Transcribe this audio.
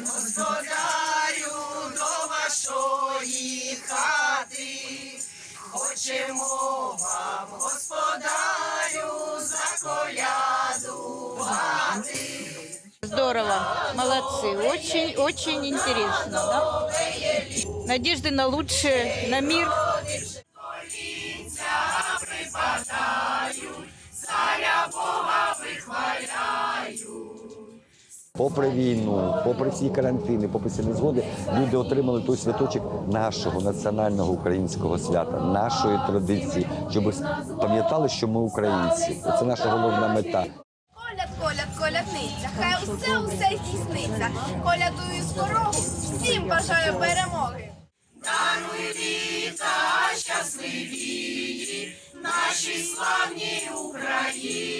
Господарю до вашої хати, хочемо вам, господарю, заколядувати. Здорово, молодцы, очень, очень интересно, да? Надежды на лучшее, на мир. Попри війну, попри всі карантини, попри всі незгоди, люди отримали той святочок нашого національного українського свята, нашої традиції, щоб пам'ятали, що ми українці. Це наша головна мета. Коляд, коляд, колядниця, хай усе усе здійсниться. Колядую скорого, всім бажаю перемоги. Даруй літа щасливі нашій славній Україні.